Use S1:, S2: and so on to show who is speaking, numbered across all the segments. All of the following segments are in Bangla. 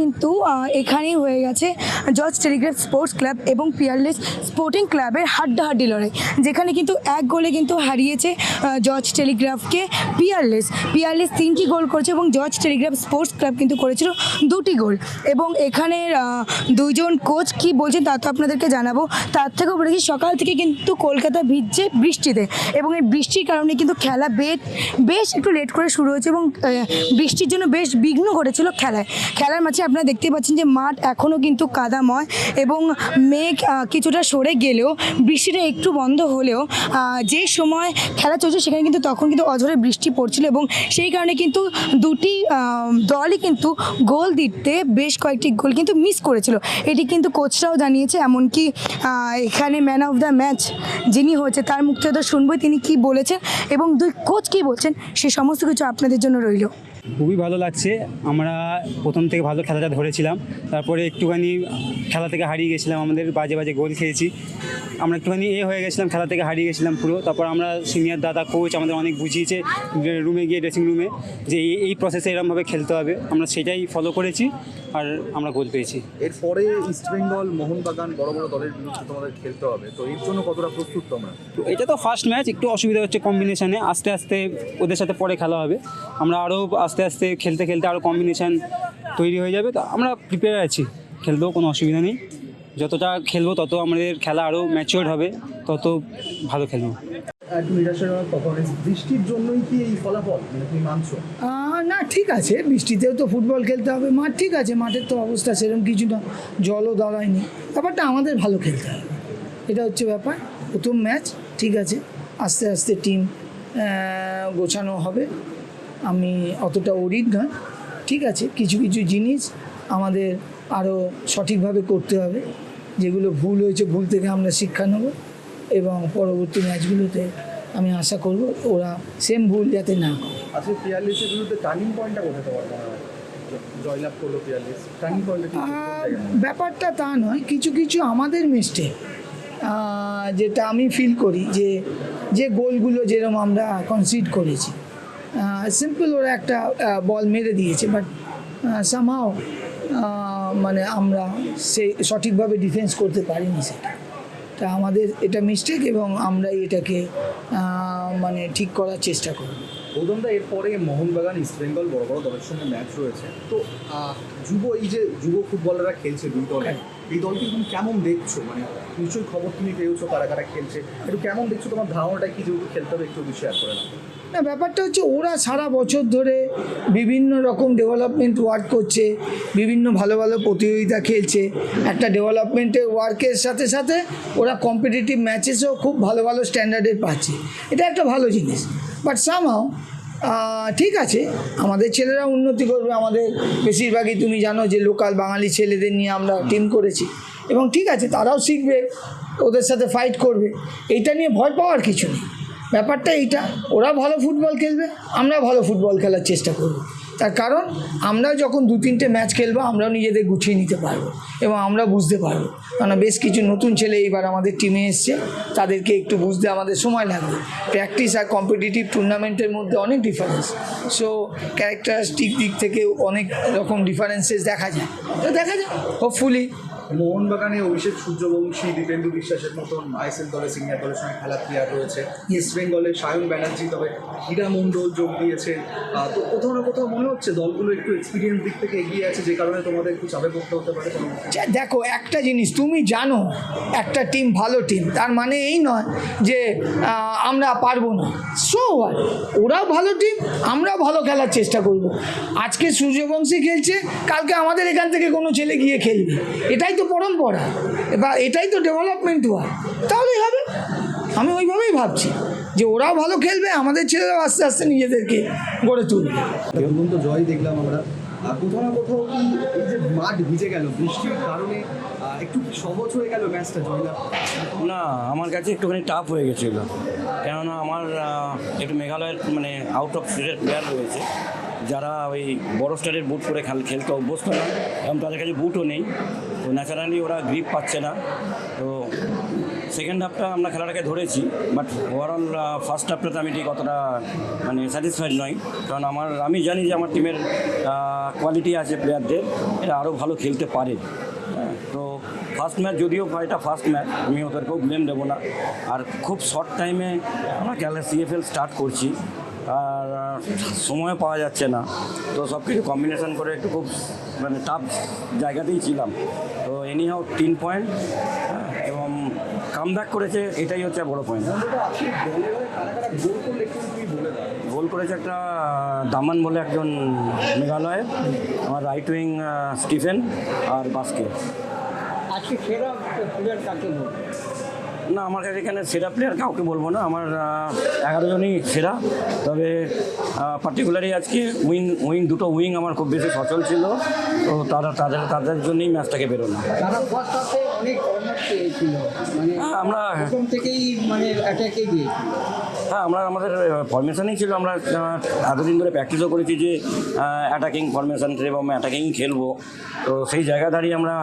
S1: কিন্তু এখানেই হয়ে গেছে জর্জ টেলিগ্রাফ স্পোর্টস ক্লাব এবং পিয়ারলেস স্পোর্টিং ক্লাবের হাড্ডাহাড্ডি লড়াই যেখানে কিন্তু এক গোলে কিন্তু হারিয়েছে জর্জ টেলিগ্রাফকে পিয়ারলেস। পিয়ারলেস তিনটি গোল করেছে এবং জর্জ টেলিগ্রাফ স্পোর্টস ক্লাব কিন্তু করেছিল দুটি গোল। এবং এখানের আহ, দুইজন কোচ কি বলছেন তা তো আপনাদেরকে জানাব। তার থেকেও বলেছি সকাল থেকে কিন্তু কলকাতা ভিজছে বৃষ্টিতে এবং এই বৃষ্টির কারণে কিন্তু খেলা বেশ বেশ একটু লেট করে শুরু হয়েছে এবং বৃষ্টির জন্য বেশ বিঘ্ন ঘটেছিল খেলায়। খেলার মাঝে আপনারা দেখতে পাচ্ছেন যে মাঠ এখনও কিন্তু কাদাময় এবং মেঘ কিছুটা সরে গেলেও, বৃষ্টিটা একটু বন্ধ হলেও যে সময় খেলা চলছে সেখানে কিন্তু তখন কিন্তু অঝরে বৃষ্টি পড়ছিল এবং সেই কারণে কিন্তু দুটি দলই কিন্তু গোল দিতে বেশ কয়েকটি গোল কিন্তু মিস করেছিল। এটি কিন্তু কোচরাও জানিয়েছে, এমনকি এখানে ম্যান অফ দ্য ম্যাচ যিনি হয়েছে তার মুখ থেকে শুনবই তিনি কি বলেছেন এবং দুই কোচ কি বলছেন, সে সমস্ত কিছু আপনাদের জন্য রইল।
S2: খুবই ভালো লাগছে। আমরা প্রথম থেকে ভালো খেলাটা ধরেছিলাম। তারপরে একটুখানি খেলা থেকে হারিয়ে গেছিলাম। আমাদের বাজে বাজে গোল খেয়েছি। আমরা একটুখানি এ হয়ে গেছিলাম খেলা থেকে হারিয়ে গেছিলাম পুরো। তারপর আমরা সিনিয়র দাদা কোচ আমাদের অনেক বুঝিয়েছে রুমে গিয়ে ড্রেসিং রুমে যে এই- এই প্রসেসে এরমভাবে খেলতে হবে। আমরা সেটাই ফলো করেছি আর আমরা গোল পেয়েছি।
S3: এরপরে ইস্টবেঙ্গল মোহনবাগান বড় বড় দলের বিরুদ্ধে তোমাদের খেলতে হবে। তো এর জন্য কতটা প্রস্তুত তোমরা?
S2: তো এটা তো ফার্স্ট ম্যাচ একটু অসুবিধা হচ্ছে কম্বিনেশানে আস্তে আস্তে ওদের সাথে পরে খেলা হবে। আমরা আরও আস্তে আস্তে খেলতে খেলতে আরও কম্বিনেশান তৈরি হয়ে যাবে। তো আমরা প্রিপেয়ার আছি। খেলতেও কোনো অসুবিধা নেই। যতটা খেলব তত আমাদের খেলা আরও ম্যাচিওর হবে তত ভালো খেলব।
S3: বৃষ্টির জন্যই কি এই ফলাফল? মানে তুমি মানছো?
S4: আহ, না ঠিক আছে বৃষ্টিতেও তো ফুটবল খেলতে হবে মাঠ ঠিক আছে মাঠের তো অবস্থা সেরকম কিছু না জলও দাঁড়ায়নি ব্যাপারটা আমাদের ভালো খেলতে হবে এটা হচ্ছে ব্যাপার প্রথম ম্যাচ ঠিক আছে আস্তে আস্তে টিম গোছানো হবে আমি অতটা ওরিড নয় ঠিক আছে কিছু কিছু জিনিস আমাদের আরও সঠিকভাবে করতে হবে। যেগুলো ভুল হয়েছে ভুল থেকে আমরা শিক্ষা নেব এবং পরবর্তী ম্যাচগুলোতে আমি আশা করব ওরা সেম ভুল যাতে না করে।
S3: আজকে পিয়ারলিসের বিরুদ্ধে টার্নিং পয়েন্টটা কোথায় তোমার জ- জয়লাভ করল পিয়ারলিস টার্নিং পয়েন্টটা
S4: ব্যাপারটা তা নয় কিছু কিছু আমাদের মিস্টেক। যেটা আমি ফিল করি যে যে গোলগুলো যেরকম আমরা কনসিড করেছি। সিম্পল ওরা একটা বল মেরে দিয়েছে বাট সামহাও মানে আমরা সেই সঠিকভাবে ডিফেন্স করতে পারিনি সেটা। তা আমাদের এটা মিস্টেক এবং আমরাই এটাকে মানে ঠিক করার চেষ্টা করব।
S3: গৌতমদা এরপরে মোহনবাগান ইস্টবেঙ্গল বড় বড় দলের সঙ্গে ম্যাচ রয়েছে। তো যুব এই যে যুব ফুটবলাররা খেলছে দুই দলে এই দলকে তুমি কেমন দেখছ? মানে নিশ্চয়ই খবর তুমি পেয়েছ কারা কারা খেলছে একটু কেমন দেখছ? তোমার ধারণাটা কি যেহেতু খেলতে হবে একটু শেয়ার করে না
S4: না ব্যাপারটা হচ্ছে ওরা সারা বছর ধরে বিভিন্ন রকম ডেভেলপমেন্ট ওয়ার্ক করছে বিভিন্ন ভালো ভালো প্রতিযোগিতা খেলছে। একটা ডেভেলপমেন্টের ওয়ার্কের সাথে সাথে ওরা কম্পিটিটিভ ম্যাচেসও খুব ভালো ভালো স্ট্যান্ডার্ডের পাচ্ছে। এটা একটা ভালো জিনিস। বাট সামাও ঠিক আছে, আমাদের ছেলেরা উন্নতি করবে, আমাদের বেশিরভাগই তুমি জানো যে লোকাল বাঙালি ছেলেদের নিয়ে আমরা টিম করেছি। এবং ঠিক আছে, তারাও শিখবে, ওদের সাথে ফাইট করবে। এইটা নিয়ে ভয় পাওয়ার কিছু নেই। ব্যাপারটা এইটা, ওরা ভালো ফুটবল খেলবে, আমরা ভালো ফুটবল খেলার চেষ্টা করব। তার কারণ আমরা যখন দু তিনটে ম্যাচ খেলব, আমরাও নিজেদের গুছিয়ে নিতে পারব এবং আমরা বুঝতে পারব। কারণ বেশ কিছু নতুন ছেলে এইবার আমাদের টিমে এসছে, তাদেরকে একটু বুঝতে আমাদের সময় লাগবে। প্র্যাকটিস আর কম্পিটিটিভ টুর্নামেন্টের মধ্যে অনেক ডিফারেন্স সো ক্যারেক্টারিস্টিক দিক থেকে অনেক রকম ডিফারেন্সেস দেখা যায়। তো দেখা যায় হোপফুলি
S3: মোহনবাগানে অভিষেক সূর্যবংশী, দীপেন্দু বিশ্বাসের মতন আইএসএল দলের সিনিয়র দলের সঙ্গে খেলা প্লেয়ার রয়েছে। ইস্ট বেঙ্গলে সায়ন ব্যানার্জি, তবে হীরা মণ্ডল যোগ দিয়েছে। তো কোথাও না কোথাও মনে হচ্ছে দলগুলো একটু এক্সপিরিয়েন্স দিক থেকে এগিয়ে আছে, যে কারণে তোমাদের একটু চাপে পড়তে হতে পারে।
S4: দেখো, একটা জিনিস, তুমি জানো, একটা টিম ভালো টিম তার মানে এই নয় যে আমরা পারব না। সো ওরাও ভালো টিম আমরাও ভালো খেলার চেষ্টা করব। আজকে সূর্যবংশী খেলছে, কালকে আমাদের এখান থেকে কোনো ছেলে গিয়ে খেলবে। এটাই তো পরম্পরা। বা এটাই তো ডেভেলপমেন্ট হওয়া তাহলেই হবে। আমি ওইভাবেই ভাবছি যে ওরাও ভালো খেলবে আমাদের ছেলেরাও আস্তে আস্তে নিজেদেরকে গড়ে তুলবে।
S3: জয় দেখলাম আমরা। কোথাও না কোথাও কি এই যে মাঠ ভিজে গেল বৃষ্টির কারণে একটু সহজ হয়ে গেল ম্যাচটা জয়লাভ?
S5: না আমার কাছে একটুখানি টাফ হয়ে গেছিল কেননা আমার একটু মেঘালয়ের মানে আউট অফ স্টেটের প্লেয়ার রয়েছে। যারা ওই বড় স্টারের বুট পরে খেল খেলতে অভ্যস্ত না এবং তাদের কাছে বুটও নেই। তো ন্যাচারালি ওরা গ্রিপ পাচ্ছে না। তো সেকেন্ড হাফটা আমরা খেলাটাকে ধরেছি বাট ওভারঅল ফার্স্ট হাফটাতে আমি ঠিক অতটা মানে স্যাটিসফাইড নই। কারণ আমার আমি জানি যে আমার টিমের কোয়ালিটি আছে প্লেয়ারদের এরা আরও ভালো খেলতে পারে। হ্যাঁ, তো ফার্স্ট ম্যাচ যদিও এটা ফার্স্ট ম্যাচ আমি ওদেরকেও ব্লেম দেবো না। আর খুব শর্ট টাইমে আমরা খেলা সিএফএল স্টার্ট করছি আর সময় পাওয়া যাচ্ছে না। তো সব কিছু কম্বিনেশন করে একটু খুব মানে টাফ জায়গাতেই ছিলাম। তো এনিহাও তিন পয়েন্ট এবং কাম ব্যাক করেছে, এটাই হচ্ছে বড় পয়েন্ট
S3: গোল
S5: করেছে একটা দামান বলে একজন মেঘালয়ের আমার রাইট উইং স্টিফেন আর বাস্কে না আমার কাছে এখানে সেরা প্লেয়ার কাউকে বলব না। আমার এগারো জনই সেরা। তবে পার্টিকুলারলি আজকে উইং উইং দুটো উইং আমার খুব বেশি সচল ছিল। তো তারা তাদের তাদের জন্যই ম্যাচটাকে বেরোনো।
S6: মানে
S5: আমরা
S6: থেকেই মানে অ্যাটাকে গিয়েছিল।
S5: হ্যাঁ আমরা আমাদের ফরমেশনেই ছিল। আমরা এতদিন ধরে প্র্যাকটিসও করেছি যে অ্যাটাকিং ফরমেশন এবং অ্যাটাকিং খেলব। তো সেই জায়গা দাঁড়িয়ে আমরা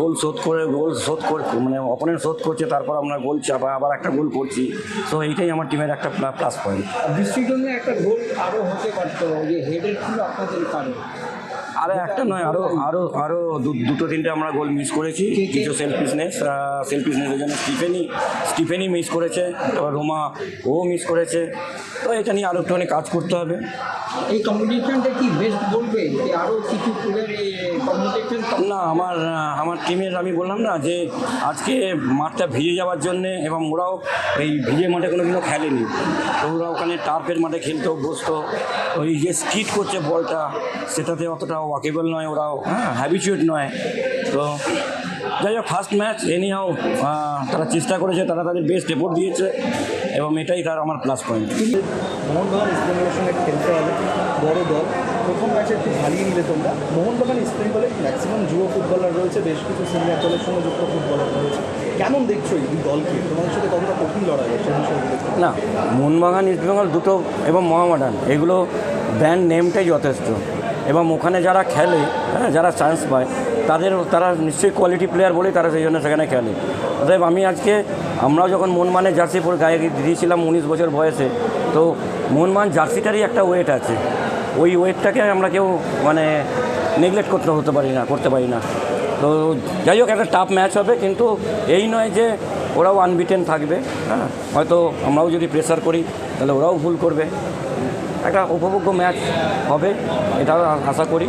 S5: গোল শোধ করে গোল শোধ করে মানে অপোনেন্ট শোধ করছে, তারপর আমরা গোল চাপা, আবার একটা গোল করছি। তো এইটাই আমার টিমের একটা প্লাস পয়েন্ট
S6: দৃষ্টিজন্য একটা গোল আরও হতে পারতো, যে হেডের ছিল আপনাদের কারণ
S5: আরে একটা নয় আরও আরও আরও দুটো তিনটে আমরা গোল মিস করেছি। কিছু সেলফিসনেস সেলফিসনেসের জন্য স্টিফেনি স্টিফেনি মিস করেছে। তারপর রোমা ও মিস করেছে। তো এটা নিয়ে আরও একটুখানি কাজ করতে হবে।
S6: এই কম্পিটিশনটা কি বেস্ট বলবে? যে আরও কিছু
S5: না, আমার আমার টিমের আমি বললাম না যে আজকে মাঠটা ভিজে যাওয়ার জন্যে এবং ওরাও এই ভিজে মাঠে কোনো দিনও খেলেনি। তো ওরা ওখানে টার্ফের মাঠে খেলতে, বসতো। ওই যে স্কিট করছে বলটা, সেটাতে অতটা ওয়াকেবল নয়, ওরাও হ্যাঁ হ্যাবিচুয়েট নয়। তো যাই হোক ফার্স্ট ম্যাচ এনি এনিহাও তারা চেষ্টা করেছে, তারা তাদের বেস্ট এফোর্ট দিয়েছে। এবং এটাই তার আমার প্লাস পয়েন্ট
S3: মোহনবাগান ইস্ট বেঙ্গলের সঙ্গে খেলতে হবে বড় দল। প্রথম ম্যাচে একটু হারিয়ে নিলে তোমরা। মোহনবাগান ইস্ট বেঙ্গলে ম্যাক্সিমাম যুব ফুটবলার রয়েছে বেশ কিছু সিনিয়র দলের সঙ্গে যুক্ত ফুটবলার রয়েছে। কেমন দেখছ এই দলকে? তোমাদের সাথে কতটা কঠিন লড়াই একটু।
S5: না মোহনবাগান ইস্টবেঙ্গল দুটো এবং মহামাডান এগুলো ব্র্যান্ড নেমটাই যথেষ্ট। এবং ওখানে যারা খেলে হ্যাঁ যারা চান্স পায় তাদের তারা নিশ্চয়ই কোয়ালিটি প্লেয়ার বলেই তারা সেই জন্য সেখানে খেলে। অতএব আমি আজকে, আমরাও যখন মনমানের জার্সি পরে গায়ে দিয়েছিলাম উনিশ বছর বয়সে, তো মনমান জার্সিটারই একটা ওয়েট আছে। ওই ওয়েটটাকে আমরা কেউ মানে নেগলেক্ট করতে হতে পারি না, করতে পারি না। তো যাই হোক, একটা টাফ ম্যাচ হবে, কিন্তু এই নয় যে ওরাও আনবিটেন থাকবে হ্যাঁ? হয়তো আমরাও যদি প্রেসার করি, তাহলে ওরাও ভুল করবে। একটা উপভোগ্য ম্যাচ হবে এটাও আশা করি।